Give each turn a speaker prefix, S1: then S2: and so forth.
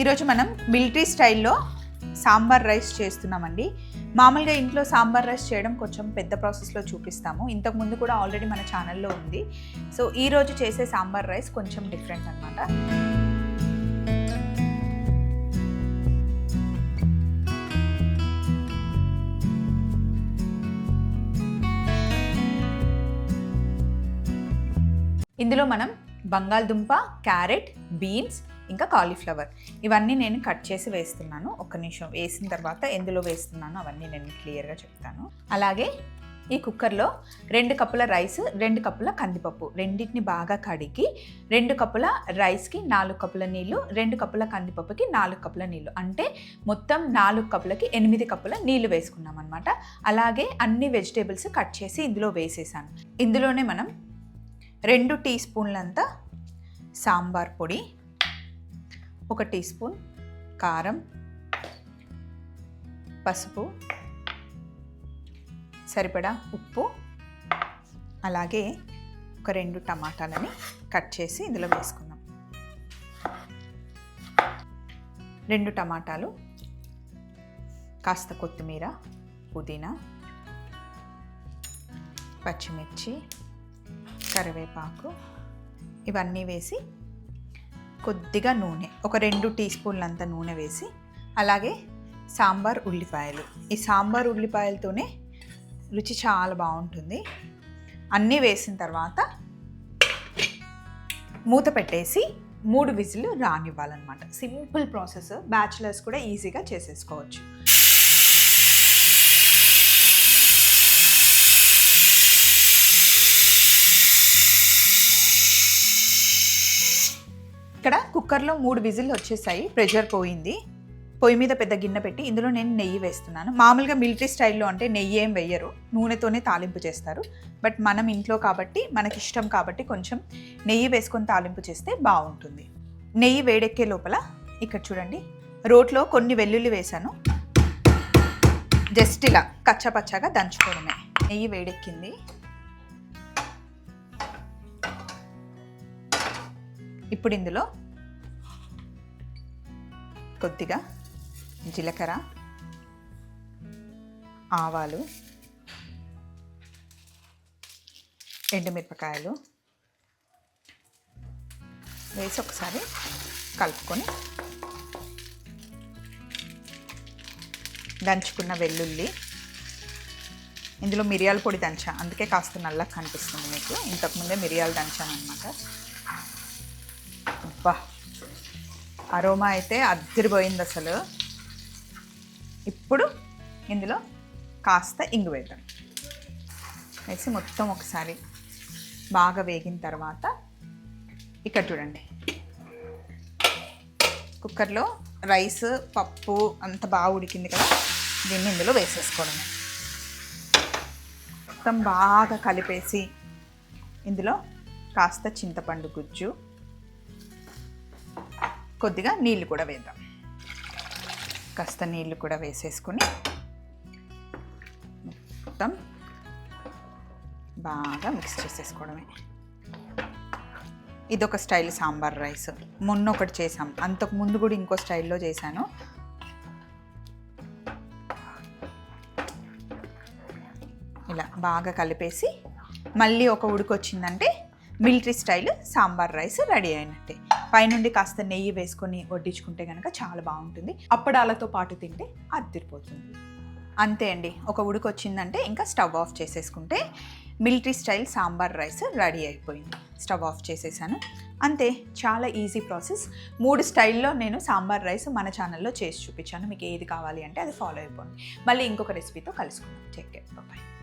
S1: ఈరోజు మనం మిలిటరీ స్టైల్లో సాంబార్ రైస్ చేస్తున్నామండి. మామూలుగా ఇంట్లో సాంబార్ రైస్ చేయడం కొంచెం పెద్ద ప్రాసెస్లో చూపిస్తాము. ఇంతకు ముందు కూడా ఆల్రెడీ మన ఛానల్లో ఉంది. సో ఈరోజు చేసే సాంబార్ రైస్ కొంచెం డిఫరెంట్ అనమాట ఇందులో మనం బంగాళదుంప క్యారెట్ బీన్స్ ఇంకా కాలీఫ్లవర్. ఇవన్నీ నేను కట్ చేసి వేస్తున్నాను. ఒక్క నిమిషం వేసిన తర్వాత ఎందులో వేస్తున్నాను అవన్నీ నేను క్లియర్గా చెప్తాను. అలాగే ఈ కుక్కర్లో రెండు కప్పుల రైస్ రెండు కప్పుల కందిపప్పు రెండింటిని బాగా కడిగి రెండు కప్పుల రైస్కి నాలుగు కప్పుల నీళ్ళు రెండు కప్పుల కందిపప్పుకి నాలుగు కప్పుల నీళ్ళు అంటే మొత్తం నాలుగు కప్పులకి ఎనిమిది కప్పుల నీళ్ళు వేసుకున్నాం అనమాట అలాగే అన్ని వెజిటేబుల్స్ కట్ చేసి ఇందులో వేసేసాను. ఇందులోనే మనం రెండు టీ స్పూన్లంతా సాంబార్ పొడి ఒక టీ స్పూన్ కారం పసుపు సరిపడా ఉప్పు అలాగే ఒక రెండు టమాటాలని కట్ చేసి ఇందులో వేసుకుందాం. రెండు టమాటాలు కాస్త కొత్తిమీర పుదీనా పచ్చిమిర్చి కరివేపాకు ఇవన్నీ వేసి కొద్దిగా నూనె ఒక రెండు టీ స్పూన్లంత నూనె వేసి అలాగే సాంబార్ ఉల్లిపాయలు. ఈ సాంబార్ ఉల్లిపాయలతోనే రుచి చాలా బాగుంటుంది. అన్నీ వేసిన తర్వాత మూత పెట్టేసి మూడు విజిల్ రానివ్వాలన్నమాట. Simple process. బ్యాచిలర్స్ కూడా ఈజీగా చేసేసుకోవచ్చు. ఇక్కడ కుక్కర్లో మూడు విజిల్లు వచ్చేసాయి. ప్రెషర్ పోయింది. పొయ్యి మీద పెద్ద గిన్నె పెట్టి ఇందులో నేను నెయ్యి వేస్తున్నాను. మామూలుగా మిలిటరీ స్టైల్లో అంటే నెయ్యి ఏం వేయరు. నూనెతోనే తాలింపు చేస్తారు. బట్ మనం ఇంట్లో కాబట్టి మనకి ఇష్టం కాబట్టి కొంచెం నెయ్యి వేసుకొని తాలింపు చేస్తే బాగుంటుంది. నెయ్యి వేడెక్కే లోపల ఇక్కడ చూడండి. రోట్లో కొన్ని వెల్లుల్లి వేశాను. జస్ట్ ఇలా కచ్చపచ్చగా దంచుకోవడమే. నెయ్యి వేడెక్కింది. ఇప్పుడు ఇందులో కొద్దిగా జీలకర్ర ఆవాలు ఎండుమిరపకాయలు వేసి ఒకసారి కలుపుకొని దంచుకున్న వెల్లుల్లి ఇందులో మిరియాల పొడి దంచా అందుకే కాస్త నల్లగా కనిపిస్తుంది మీకు. ఇంతకుముందే మిరియాలు దంచాను అనమాట అబ్బా. అరోమా అయితే అద్దరిపోయింది అసలు. ఇప్పుడు ఇందులో కాస్త ఇంగు వేద్దాం. వేసి మొత్తం ఒకసారి బాగా వేగిన తర్వాత ఇక్కడ చూడండి. కుక్కర్లో రైస్ పప్పు అంత బాగా ఉడికింది కదా దీన్ని ఇందులో వేసేసుకోవడమే మొత్తం బాగా కలిపేసి ఇందులో కాస్త చింతపండు గుజ్జు కొద్దిగా నీళ్ళు కూడా వేద్దాం. కాస్త నీళ్ళు కూడా వేసేసుకుని మొత్తం బాగా మిక్స్ చేసేసుకోవడమే. ఇదొక స్టైల్ సాంబార్ రైస్. మొన్న ఒకటి చేసాం. అంతకు ముందు కూడా ఇంకో స్టైల్లో చేశాను. ఇలా బాగా కలిపేసి మళ్ళీ ఒక ఉడికొచ్చిందంటే military style sambar rice ready అయినట్టే. పైనుండి కాస్త నెయ్యి వేసుకొని వడ్డించుకుంటే కనుక చాలా బాగుంటుంది. అప్పడాలతో పాటు తింటే అద్దరిపోతుంది. అంతే అండి. ఒక ఉడుకొచ్చిందంటే ఇంకా స్టవ్ ఆఫ్ చేసేసుకుంటే military style sambar rice ready అయిపోయింది. స్టవ్ ఆఫ్ చేసేసాను. అంతే చాలా ఈజీ ప్రాసెస్. మూడు స్టైల్లో నేను సాంబార్ రైస్ మన ఛానల్లో చేసి చూపించాను. మీకు ఏది కావాలి అంటే అది ఫాలో అయిపోండి. మళ్ళీ ఇంకొక రెసిపీతో కలుసుకుందాం. Check bye